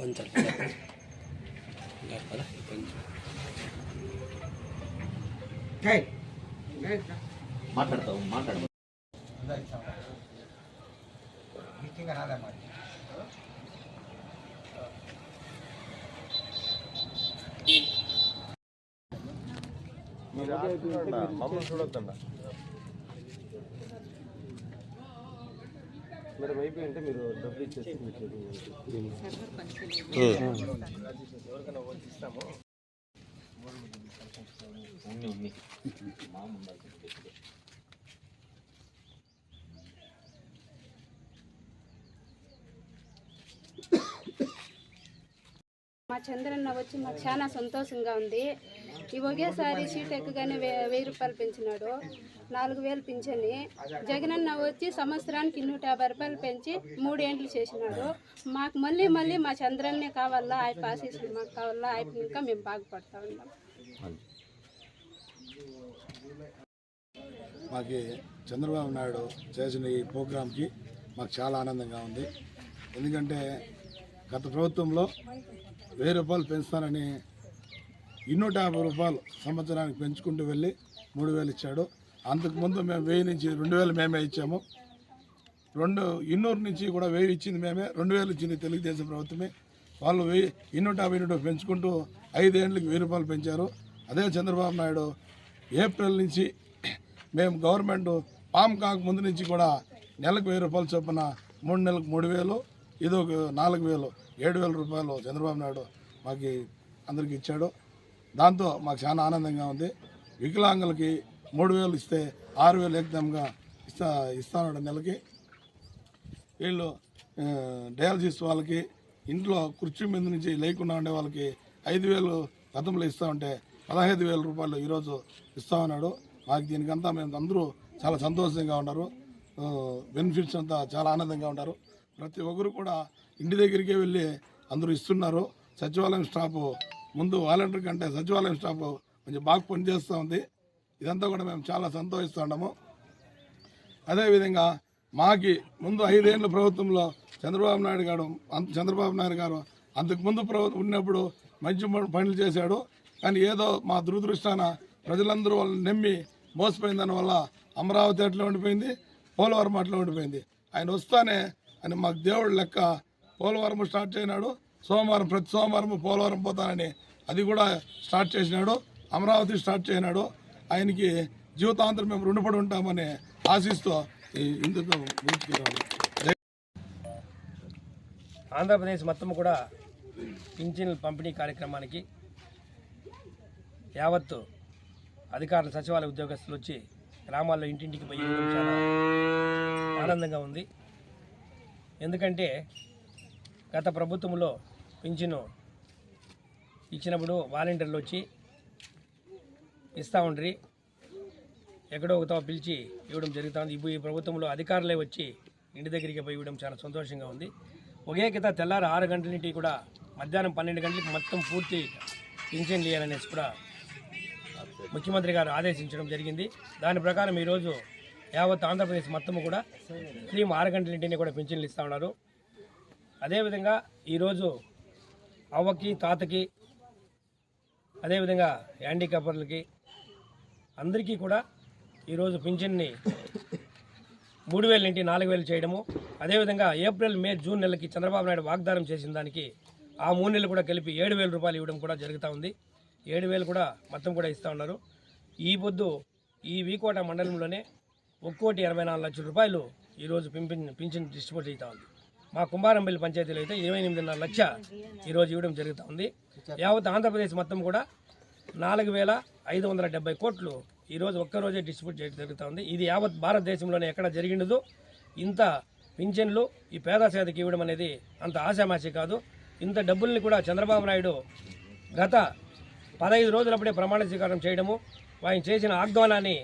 కొంచెం. మాట్లాడతావు మాట్లాడు మమ్మల్ని చూడొద్దండి మీరు డబ్బులు ఇచ్చేసి ఎవరికైనా ఇస్తాము మా మా చంద్రన్న వచ్చి మాకు చాలా సంతోషంగా ఉంది. ఈ ఒకేసారి సీట్ ఎక్కగానే వే వెయ్యి రూపాయలు పెంచినాడు. నాలుగు వేలు పింఛని. జగనన్న వచ్చి సంవత్సరానికి నూట యాభై రూపాయలు పెంచి మూడేండ్లు చేసినాడు. మాకు మళ్ళీ మళ్ళీ మా చంద్రన్నే కావాలా ఆయన ఆశీస్సులు మాకు కావాలా ఆయన ఇంకా మేము బాగుపడతా ఉన్నాం. మాకు చంద్రబాబు నాయుడు చేసిన ఈ ప్రోగ్రాంకి మాకు చాలా ఆనందంగా ఉంది. ఎందుకంటే గత ప్రభుత్వంలో వెయ్యి రూపాయలు పెంచుతానని ఇన్నూట యాభై రూపాయలు సంవత్సరానికి పెంచుకుంటూ వెళ్ళి మూడు వేలు ఇచ్చాడు. అంతకుముందు మేము వెయ్యి నుంచి రెండు వేలు మేమే ఇచ్చాము. రెండు ఇన్నూరు నుంచి కూడా వెయ్యి ఇచ్చింది మేమే రెండు వేలు ఇచ్చింది తెలుగుదేశం ప్రభుత్వమే. వాళ్ళు వెయ్యి ఇన్నూట యాభై నూట పెంచుకుంటూ ఐదేళ్ళకి వెయ్యి రూపాయలు పెంచారు. అదే చంద్రబాబు నాయుడు ఏప్రిల్ నుంచి మేము గవర్నమెంట్ పామ్ కాక ముందు నుంచి కూడా నెలకు వెయ్యి రూపాయలు చొప్పున మూడు నెలలకు మూడు వేలు ఇది ఒక నాలుగు వేలు ఏడు వేల రూపాయలు చంద్రబాబు నాయుడు మాకు అందరికి ఇచ్చాడు. దాంతో మాకు చాలా ఆనందంగా ఉంది. వికలాంగులకి మూడు వేలు ఇస్తే ఆరు వేలు ఏకదంగా ఇస్తా ఇస్తాను నెలకి. వీళ్ళు డయాలసిస్ వాళ్ళకి ఇంట్లో కుర్చీ మీద నుంచి లేకుండా ఉండే వాళ్ళకి ఐదు వేలు గతంలో ఇస్తా ఉంటే పదహైదు వేల రూపాయలు ఈరోజు ఇస్తా ఉన్నాడు. మాకు దీనికంతా మేము అందరూ చాలా సంతోషంగా ఉన్నారు. బెనిఫిట్స్ అంతా చాలా ఆనందంగా ఉన్నారు. ప్రతి ఒక్కరు కూడా ఇంటి దగ్గరికే వెళ్ళి అందరూ ఇస్తున్నారు. సచివాలయం స్టాఫ్ ముందు వాలంటీర్ కంటే సచివాలయం స్టాఫ్ కొంచెం బాగా పనిచేస్తూ ఉంది. ఇదంతా కూడా మేము చాలా సంతోషిస్తున్నాము అదేవిధంగా మాకి ముందు ఐదేళ్ళ ప్రభుత్వంలో చంద్రబాబు నాయుడు గారు అంత- చంద్రబాబు నాయుడు గారు అంతకుముందు ప్రభుత్వం ఉన్నప్పుడు మంచి పనులు చేశాడు. కానీ ఏదో మా దురదృష్టాన ప్రజలందరూ వాళ్ళని నమ్మి మోసపోయిన దానివల్ల అమరావతి అట్లా ఉండిపోయింది పోలవరం అట్లా ఉండిపోయింది. ఆయన వస్తానే అని మాకు దేవుడు లెక్క పోలవరం స్టార్ట్ చేయనాడు. సోమవారం ప్రతి సోమవారం పోలవరం పోతానని అది కూడా స్టార్ట్ చేసినాడు. అమరావతి స్టార్ట్ చేసినాడు. ఆయనకి జీవితాంతరం మేము రుణపడి ఉంటామని ఆశిస్తూ ఇందుకు ఆంధ్రప్రదేశ్ మొత్తం కూడా పింఛన్ల పంపిణీ కార్యక్రమానికి యావత్తు అధికారులు సచివాలయ ఉద్యోగస్తులు వచ్చి గ్రామాల్లో ఇంటింటికి పోయి చాలా ఆనందంగా ఉంది. ఎందుకంటే గత ప్రభుత్వంలో పింఛను ఇచ్చినప్పుడు వాలంటీర్లు వచ్చి ఇస్తూ ఉండ్రి. ఎక్కడో ఒకతో పిలిచి ఇవ్వడం జరుగుతుంది. ఇప్పుడు ఈ ప్రభుత్వంలో అధికారులే వచ్చి ఇంటి దగ్గరికి పోయి ఇవ్వడం చాలా సంతోషంగా ఉంది. ఒకే కింద తెల్లారు ఆరు గంటల నుండి కూడా మధ్యాహ్నం పన్నెండు గంటలకు మొత్తం పూర్తి పింఛన్లు ఇవ్వాలనేసి కూడా ముఖ్యమంత్రి గారు ఆదేశించడం జరిగింది. దాని ప్రకారం ఈరోజు యావత్ ఆంధ్రప్రదేశ్ మొత్తం కూడా క్రీమ్ ఆరు గంటల నుండి కూడా పింఛన్లు ఇస్తూ ఉన్నారు. అదేవిధంగా ఈరోజు అవ్వకి తాతకి అదేవిధంగా హ్యాండిక్యాపర్లకి అందరికీ కూడా ఈరోజు పింఛన్ని మూడు వేల నుండి నాలుగు వేలు చేయడము. అదేవిధంగా ఏప్రిల్ మే జూన్ నెలకి చంద్రబాబు నాయుడు వాగ్దానం చేసిన దానికి ఆ మూడు నెలలు కూడా కలిపి ఏడు వేల రూపాయలు ఇవ్వడం కూడా జరుగుతూ ఉంది. ఏడు వేలు కూడా మొత్తం కూడా ఇస్తూ ఉన్నారు. ఈ పొద్దు ఈ వీకోట మండలంలోనే ఒక్కోటి ఇరవై నాలుగు లక్షల రూపాయలు ఈరోజు పింఛన్ పింఛన్ డిస్ట్రిబ్యూట్ అవుతా ఉంది. మా కుమారంపల్లి పంచాయతీలో అయితే ఇరవై ఎనిమిదిన్నర లక్ష ఈరోజు ఇవ్వడం జరుగుతూ ఉంది. యావత్ ఆంధ్రప్రదేశ్ మొత్తం కూడా నాలుగు వేల ఐదు వందల డెబ్బై కోట్లు ఈరోజు ఒక్కరోజే డిస్ట్రిబ్యూట్ చేయడం జరుగుతూ ఉంది. ఇది యావత్ భారతదేశంలోనే ఎక్కడ జరిగినదో ఇంత పింఛన్లు ఈ పేదసేదకి ఇవ్వడం అనేది అంత ఆశామాషి కాదు. ఇంత డబ్బుల్ని కూడా చంద్రబాబు నాయుడు గత పదహైదు రోజులప్పుడే ప్రమాణ స్వీకారం చేయడము ఆయన చేసిన ఆగ్వానాన్ని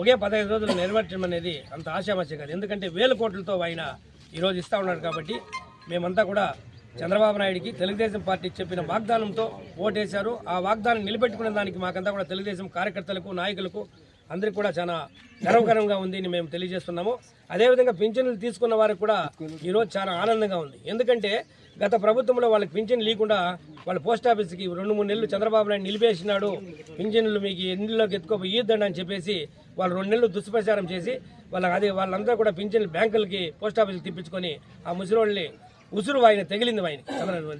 ఒకే పదహైదు రోజులు నెరవేర్చడం అనేది అంత ఆశామాషి కాదు. ఎందుకంటే వేల కోట్లతో ఆయన ఈరోజు ఇస్తూ ఉన్నాడు కాబట్టి మేమంతా కూడా చంద్రబాబు నాయుడికి తెలుగుదేశం పార్టీ చెప్పిన వాగ్దానంతో ఓటేశారు. ఆ వాగ్దానం నిలబెట్టుకునే దానికి మాకంతా కూడా తెలుగుదేశం కార్యకర్తలకు నాయకులకు అందరికి కూడా చాలా గర్వకరంగా ఉంది అని మేము తెలియజేస్తున్నాము. అదేవిధంగా పింఛన్లు తీసుకున్న వారికి కూడా ఈరోజు చాలా ఆనందంగా ఉంది. ఎందుకంటే గత ప్రభుత్వంలో వాళ్ళకి పింఛన్ లేకుండా వాళ్ళ పోస్ట్ ఆఫీస్కి రెండు మూడు నెలలు చంద్రబాబు నాయుడు నిలిపేసినాడు. పింఛన్లు మీకు ఎన్నిలోకి ఎత్తుకోపోయిద్దండి అని చెప్పేసి వాళ్ళు రెండు నెలలు దుష్ప్రచారం చేసి వాళ్ళకి అది వాళ్ళందరూ కూడా పింఛన్లు బ్యాంకులకి పోస్ట్ ఆఫీస్కి తిప్పించుకొని ఆ ముసలోళ్ళని ఉసురు ఆయన తగిలింది ఆయన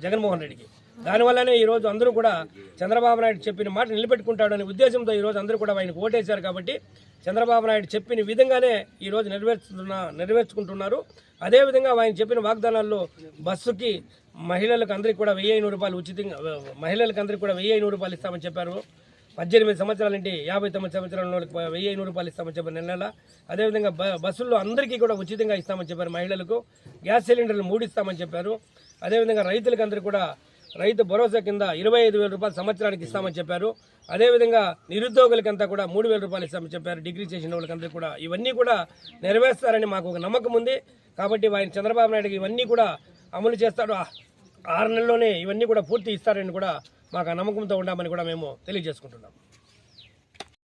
జగన్మోహన్ రెడ్డికి. దానివల్లనే ఈ రోజు అందరూ కూడా చంద్రబాబు నాయుడు చెప్పిన మాట నిలబెట్టుకుంటాడనే ఉద్దేశంతో ఈ రోజు అందరూ కూడా ఆయనకు ఓటేశారు కాబట్టి చంద్రబాబు నాయుడు చెప్పిన విధంగానే ఈ రోజు నెరవేర్చుతున్న నెరవేర్చుకుంటున్నారు. అదేవిధంగా ఆయన చెప్పిన వాగ్దానాల్లో బస్సుకి మహిళలకు అందరికీ కూడా వెయ్యి ఐనూరు రూపాయలు ఉచితంగా మహిళలకు అందరికీ కూడా వెయ్యి ఐనూరు రూపాయలు ఇస్తామని చెప్పారు. పద్దెనిమిది సంవత్సరాల నుండి యాభై తొమ్మిది సంవత్సరాల వాళ్ళకి వెయ్యి ఐనూరు రూపాయలు ఇస్తామని చెప్పారు నెల నెల. అదేవిధంగా బ బస్సుల్లో అందరికీ కూడా ఉచితంగా ఇస్తామని చెప్పారు మహిళలకు. గ్యాస్ సిలిండర్లు మూడు ఇస్తామని చెప్పారు. అదేవిధంగా రైతులకు అందరూ కూడా రైతు భరోసా కింద ఇరవై ఐదు వేల రూపాయలు సంవత్సరానికి ఇస్తామని చెప్పారు. అదేవిధంగా నిరుద్యోగులకంతా కూడా మూడు వేల రూపాయలు ఇస్తామని చెప్పారు. డిగ్రీ చేసిన వాళ్ళకందరూ కూడా ఇవన్నీ కూడా నెరవేరుస్తారని మాకు ఒక నమ్మకం ఉంది. కాబట్టి ఆయన చంద్రబాబు నాయుడుకి ఇవన్నీ కూడా అమలు చేస్తాడు. ఆరు నెలల్లోనే ఇవన్నీ కూడా పూర్తి ఇస్తారని కూడా మాకు ఆ నమ్మకంతో ఉన్నామని కూడా మేము తెలియజేసుకుంటున్నాం.